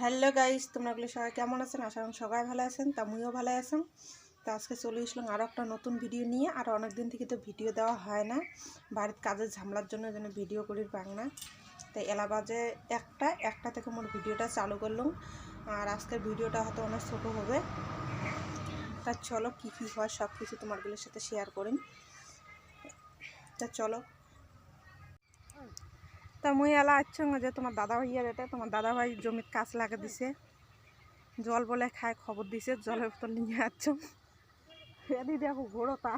Hello guys, তোমরা সবাই কেমন আছেন? আশা করি সবাই ভালো আছেন, তা মুইও ভালো আছেন। তো আজকে চলে আসলাম আরও একটা নতুন ভিডিও নিয়ে, আর অনেক দিন থেকে তো ভিডিও দেওয়া হয় না। বাড়ির কাজের ঝামেলার জন্য যেন ভিডিও করি পাং না। তাই এলা বাজে একটা একটা থেকে মোর ভিডিওটা চালু করলাম। আর আজকের ভিডিওটা হয়তো অনেক ছোটো হবে। তা চলো কী কী হয় সব কিছু তোমারগুলোর সাথে শেয়ার করিম তা চলো। তা মুই এলা আচ্ছং যে তোমার দাদা ভাইয়ার এটা, তোমার দাদা ভাই জমির কাজ লাগা দিছে। জল বলে খায়, খবর দিছে, জলের বোতল নিয়ে যাচ্ছ এদি দেখো ঘোড়ো তা।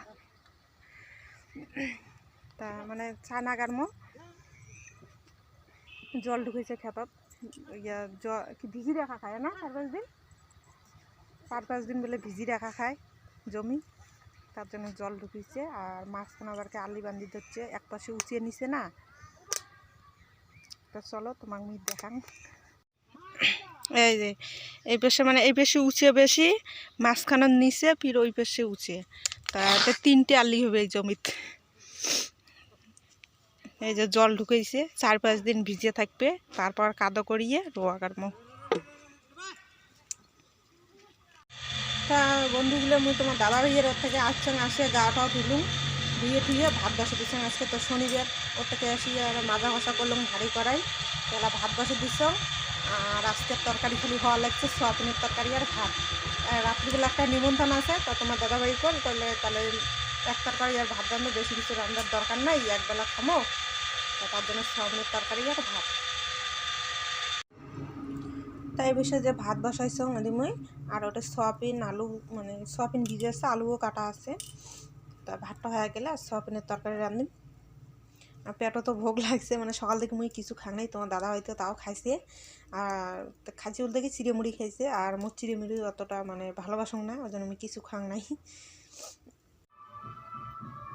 তা মানে চা নাগার মো। জল ঢুকেছে খেতত। ইয়া কি ভিজি রাখা খায় না চার পাঁচ দিন? চার পাঁচ দিন বলে ভিজি রাখা খায় জমি। তার জন্য জল ঢুকিয়েছে আর মাঝখানে আবারকে আলি বান্ধি ধরছে। এক পাশে উঁচিয়ে নিছে না। তা চলো তোমাকে আমি দেখান। এই যে, এই পাশে মানে এই পাশে উঁচে বেশি, মাঝখানের নিচে, ফির ওই পাশে উঁচে। তাতে তিনটে আলি হবে এই জমিতে। এই যে জল ঢুকেছে, চার পাঁচ দিন ভিজে থাকবে, তারপর কাদো করিয়ে রোয়া কাটবো। তা বন্ধুগুলো মুই তোমার দাদা ভাইয়ের থেকে আসছেন আসে গাটাও ধুলুম ধুয়ে ধুয়ে ভাত বসে দিচ্ছেন আজকে তো শনিবার। ওর থেকে আসি আর মাজা ঘষা করলাম, ভারী করাই। তাহলে ভাত বসে দিচ্ছ আর আজকের তরকারি খালি হওয়া লাগছে, সোয়াবিনের তরকারি আর ভাত। রাত্রিবেলা একটা নিমন্ত্রণ আছে, তা তোমার দাদাভাই কর করলে তাহলে এক তরকারি আর ভাত রান্না বেশি কিছু রান্নার দরকার নাই, একবেলা খামো। তার জন্য সোয়াবিনের তরকারি আর ভাত। তাই বিষয়ে যে ভাত বসাইছ মই আর ওটা সয়াবিন আলু মানে সয়াবিন ভিজে আছে, আলুও কাটা আছে। তা ভাতটা হয়ে গেলে আর সয়াবিনের তরকারি রান্ধিম আর পেটও তো ভোগ লাগছে মানে সকাল থেকে মুই কিছু খাই নাই, তোমার দাদা হয়তো তাও খাইছে। আর খাইছে বলতে কি চিড়ে মুড়ি খাইছে আর মোর চিড়ে মুড়ি অতটা মানে ভালোবাসুন না, ওই জন্য আমি কিছু খাং নাই।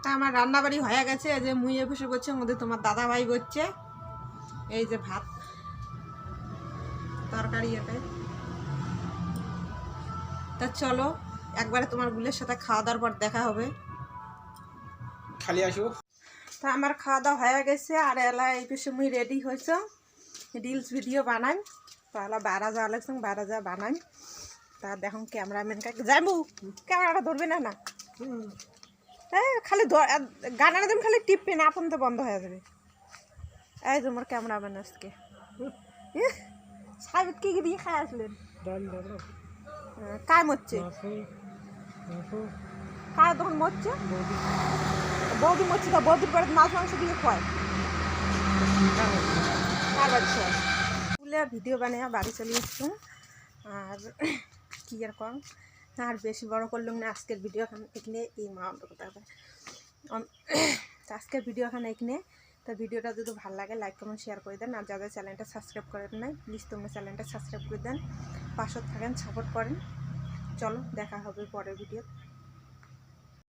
তা আমার রান্না বাড়ি হয়ে গেছে যে মুই এ বসে করছে মধ্যে তোমার দাদা ভাই করছে, এই যে ভাত, তরকারি এটাই তা চলো, একবারে তোমার গুলের সাথে খাওয়া দাওয়ার পর দেখা হবে। খালি আসো। তা আমার খাওয়া দাওয়া হয়ে গেছে আর এলা এই পিছনে মুই রেডি হয়েছ। রিলস ভিডিও বানাই। তো এলা বারা যাওয়া লাগছে বারা যা বানাই। তা দেখুন ক্যামেরাম্যান কাকে যাইবু ক্যামেরাটা ধরবে না না? এই খালি গানের দিন খালি টিপবে না আপন তো বন্ধ হয়ে যাবে। এই তোমার ক্যামেরাম্যান আজকে। সাহেব কি কি দিয়ে খাই আসলেন? আহ, কায় কায় তখন মরছে? বৌদি মরছে, তো বৌদির পরে মাছ, মাংস দিয়ে খায় আর বাচ্চা স্কুলে ভিডিও বানিয়ে বাড়ি চলে এসছুম আর কি আর কম? আর বেশি বড় করলাম না, আজকের ভিডিও এখানে এই মা কথা আজকের ভিডিও এখানে এখানে। তো ভিডিওটা যদি ভালো লাগে লাইক কমেন্ট শেয়ার করে দেন। আর যাদের চ্যানেলটা সাবস্ক্রাইব করেন নাই প্লিজ তোমরা চ্যানেলটা সাবস্ক্রাইব করে দেন। পাশে থাকেন সাপোর্ট করেন। চলো, দেখা হবে পরের ভিডিও